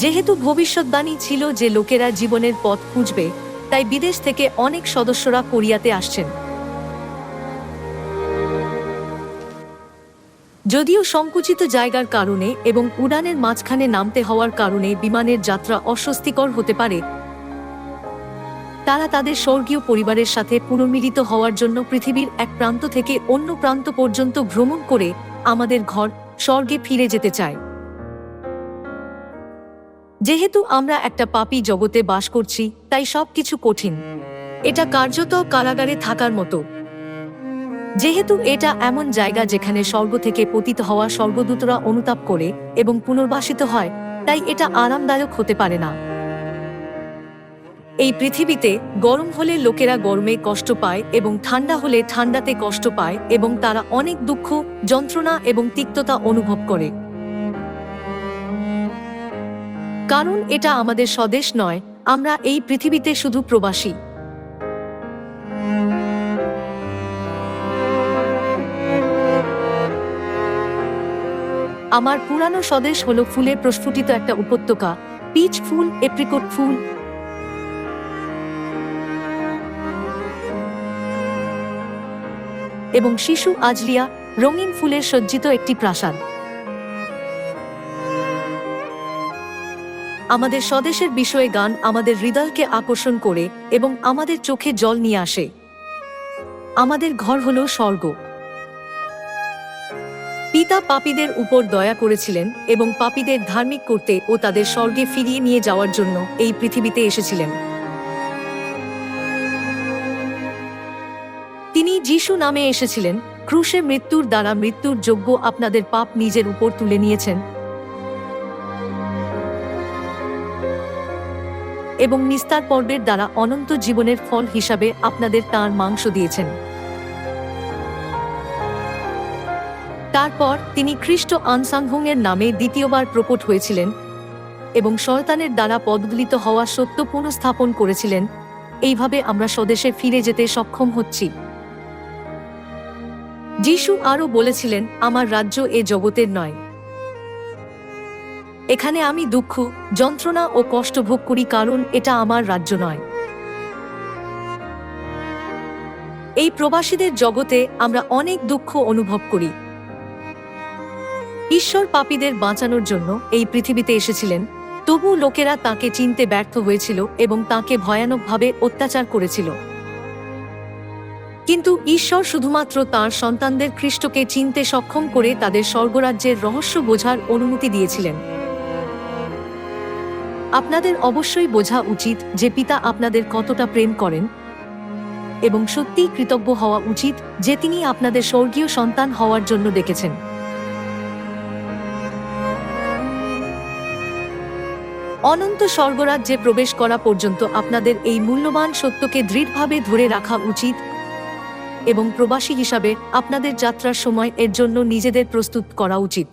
যেহেতু ভবিষ্যৎবাণী ছিল যে লোকেরা জীবনের পথ খুঁজবে, তাই বিদেশ থেকে অনেক সদস্যরা কোরিয়াতে আসছেন। যদিও সংকুচিত জায়গার কারণে এবং উড়ানের মাঝখানে নামতে হওয়ার কারণে বিমানের যাত্রা অস্বস্তিকর হতে পারে, তারা তাদের স্বর্গীয় পরিবারের সাথে পুনর্মিলিত হওয়ার জন্য পৃথিবীর এক প্রান্ত থেকে অন্য প্রান্ত পর্যন্ত ভ্রমণ করে আমাদের ঘর স্বর্গে ফিরে যেতে চায়। যেহেতু আমরা একটা পাপী জগতে বাস করছি, তাই সবকিছু কঠিন। এটা কার্যত কারাগারে থাকার মতো। যেহেতু এটা এমন জায়গা যেখানে স্বর্গ থেকে পতিত হওয়া স্বর্গদূতরা অনুতাপ করে এবং পুনর্বাসিত হয়, তাই এটা আরামদায়ক হতে পারে না। এই পৃথিবীতে গরম হলে লোকেরা গরমে কষ্ট পায় এবং ঠান্ডা হলে ঠান্ডাতে কষ্ট পায় এবং তারা অনেক দুঃখ, যন্ত্রণা এবং তিক্ততা অনুভব করে। কারণ এটা আমাদের স্বদেশ নয়, আমরা এই পৃথিবীতে শুধু প্রবাসী। আমার পুরানো স্বদেশ হলো ফুলে প্রস্ফুটিত একটা উপত্যকা, পিচ ফুল, এপ্রিকট ফুল। এবং শিশু, আজলিয়া, রঙিন ফুলের সজ্জিত একটি প্রাসাদ। আমাদের স্বদেশের বিষয়ে গান আমাদের হৃদয়কে আকর্ষণ করে এবং আমাদের চোখে জল নিয়ে আসে। আমাদের ঘর হলো স্বর্গ। পিতা পাপীদের উপর দয়া করেছিলেন এবং পাপীদের ধার্মিক করতে ও তাদের স্বর্গে ফিরিয়ে নিয়ে যাওয়ার জন্য এই পৃথিবীতে এসেছিলেন। তিনি যিশু নামে এসেছিলেন, ক্রুশে মৃত্যুর দ্বারা মৃত্যুর যোগ্য আপনাদের পাপ নিজের উপর তুলে নিয়েছেন। এবং নিস্তার পর্বের দ্বারা অনন্ত জীবনের ফল হিসাবে আপনাদের তাঁর মাংস দিয়েছেন। তারপর তিনি খ্রিস্ট আনসাংহুং এর নামে দ্বিতীয়বার প্রকট হয়েছিলেন এবং শয়তানের দ্বারা পদদলিত হওয়া সত্য পুনঃস্থাপন করেছিলেন। এইভাবে আমরা স্বদেশে ফিরে যেতে সক্ষম হচ্ছি। যিশু আরও বলেছিলেন, আমার রাজ্য এ জগতের নয়। এখানে আমি দুঃখ, যন্ত্রণা ও কষ্ট ভোগ করি কারণ এটা আমার রাজ্য নয়। এই প্রবাসীদের জগতে আমরা অনেক দুঃখ অনুভব করি। ঈশ্বর পাপীদের বাঁচানোর জন্য এই পৃথিবীতে এসেছিলেন, তবু লোকেরা তাকে চিনতে ব্যর্থ হয়েছিল এবং তাকে ভয়ানকভাবে অত্যাচার করেছিল। কিন্তু ঈশ্বর শুধুমাত্র তার সন্তানদের খ্রিস্টকে চিনতে সক্ষম করে তাদের স্বর্গরাজ্যের রহস্য বোঝার অনুমতি দিয়েছিলেন। আপনাদের অবশ্যই বোঝা উচিত যে পিতা আপনাদের কতটা প্রেম করেন এবং সত্যিই কৃতজ্ঞ হওয়া উচিত যে তিনি আপনাদের স্বর্গীয় সন্তান হওয়ার জন্য ডেকেছেন। অনন্ত স্বর্গরাজ্যে প্রবেশ করা পর্যন্ত আপনাদের এই মূল্যবান সত্যকে দৃঢ়ভাবে ধরে রাখা উচিত এবং প্রবাসী হিসাবে আপনাদের যাত্রার সময় এর জন্য নিজেদের প্রস্তুত করা উচিত।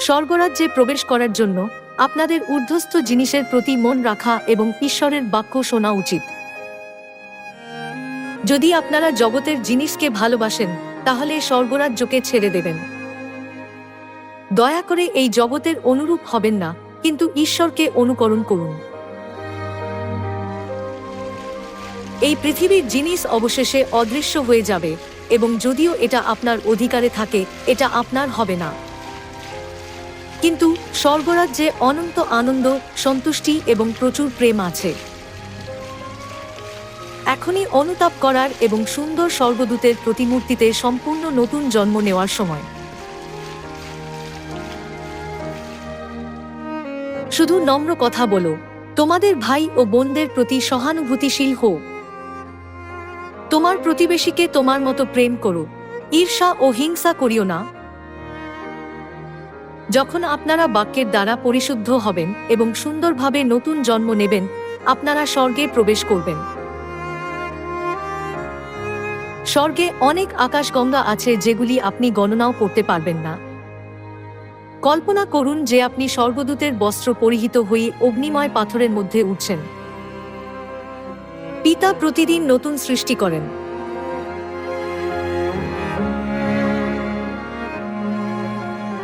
স্বর্গরাজ্যে প্রবেশ করার জন্য আপনাদের ঊর্ধ্বস্থ জিনিসের প্রতি মন রাখা এবং ঈশ্বরের বাক্য শোনা উচিত। যদি আপনারা জগতের জিনিসকে ভালোবাসেন, তাহলে স্বর্গরাজ্যকে ছেড়ে দেবেন। দয়া করে এই জগতের অনুরূপ হবেন না, কিন্তু ঈশ্বরকে অনুকরণ করুন। এই পৃথিবীর জিনিস অবশেষে অদৃশ্য হয়ে যাবে, এবং যদিও এটা আপনার অধিকারে থাকে, এটা আপনার হবে না। কিন্তু স্বর্গরাজ্যে অনন্ত আনন্দ, সন্তুষ্টি এবং প্রচুর প্রেম আছে। এখনই অনুতাপ করার এবং সুন্দর স্বর্গদূতের প্রতিমূর্তিতে সম্পূর্ণ নতুন জন্ম নেওয়ার সময়। শুধু নম্র কথা বলো, তোমাদের ভাই ও বোনদের প্রতি সহানুভূতিশীল হো তোমার প্রতিবেশীকে তোমার মতো প্রেম করো। ঈর্ষা ও হিংসা করিও না। যখন আপনারা বাক্যের দ্বারা পরিশুদ্ধ হবেন এবং সুন্দরভাবে নতুন জন্ম নেবেন, আপনারা স্বর্গে প্রবেশ করবেন। স্বর্গে অনেক আকাশগঙ্গা আছে যেগুলি আপনি গণনাও করতে পারবেন না। কল্পনা করুন যে আপনি স্বর্গদূতের বস্ত্র পরিহিত হয়ে অগ্নিময় পাথরের মধ্যে উঠছেন। পিতা প্রতিদিন নতুন সৃষ্টি করেন।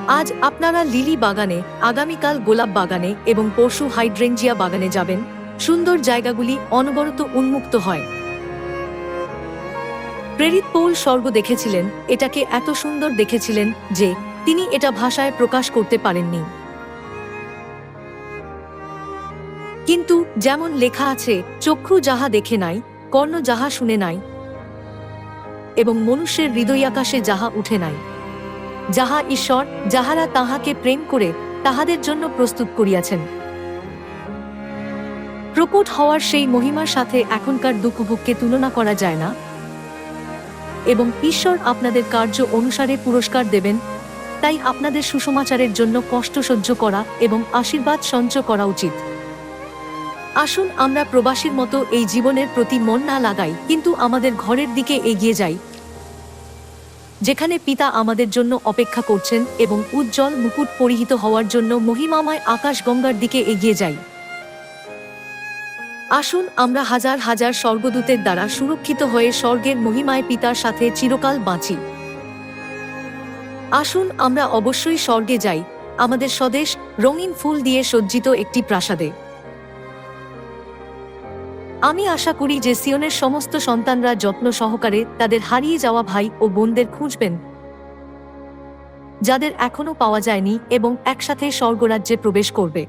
আজ আপনারা লিলি বাগানে, আগামীকাল গোলাপ বাগানে এবং পরশু হাইড্রেঞ্জিয়া বাগানে যাবেন। সুন্দর জায়গাগুলি অনবরত উন্মুক্ত হয়। প্রেরিত পৌল স্বর্গ দেখেছিলেন, এটাকে এত সুন্দর দেখেছিলেন যে তিনি এটা ভাষায় প্রকাশ করতে পারেননি। কিন্তু যেমন লেখা আছে, চক্ষু যাহা দেখে নাই, কর্ণ যাহা শুনে নাই এবং মনুষ্যের হৃদয় আকাশে যাহা উঠে নাই। যাহা ঈশ্বর, যাহারা তাহাকে প্রেম করে, তাহাদের জন্য প্রস্তুত করিয়াছেন। প্রকট হওয়ার সেই মহিমার সাথে এখনকার দুঃখভোগকে তুলনা করা যায় না। এবং ঈশ্বর আপনাদের কার্য অনুসারে পুরস্কার দেবেন, তাই আপনাদের সুসমাচারের জন্য কষ্ট সহ্য করা এবং আশীর্বাদ সঞ্চয় করা উচিত। আসুন আমরা প্রবাসীর মতো এই জীবনের প্রতি মন না লাগাই, কিন্তু আমাদের ঘরের দিকে এগিয়ে যাই। যেখানে পিতা আমাদের জন্য অপেক্ষা করছেন এবং উজ্জ্বল মুকুট পরিহিত হওয়ার জন্য মহিমাময় আকাশ গঙ্গার দিকে এগিয়ে যাই। আসুন আমরা হাজার হাজার স্বর্গদূতের দ্বারা সুরক্ষিত হয়ে স্বর্গের মহিমায় পিতার সাথে চিরকাল বাঁচি। আসুন আমরা অবশ্যই স্বর্গে যাই, আমাদের স্বদেশ রঙিন ফুল দিয়ে সজ্জিত একটি প্রাসাদে। আমি আশা করি যে সিয়নের সমস্ত সন্তানরা যত্ন সহকারে তাদের হারিয়ে যাওয়া ভাই ও বোনদের খুঁজবেন, যাদের এখনও পাওয়া যায়নি এবং একসাথে স্বর্গরাজ্যে প্রবেশ করবে।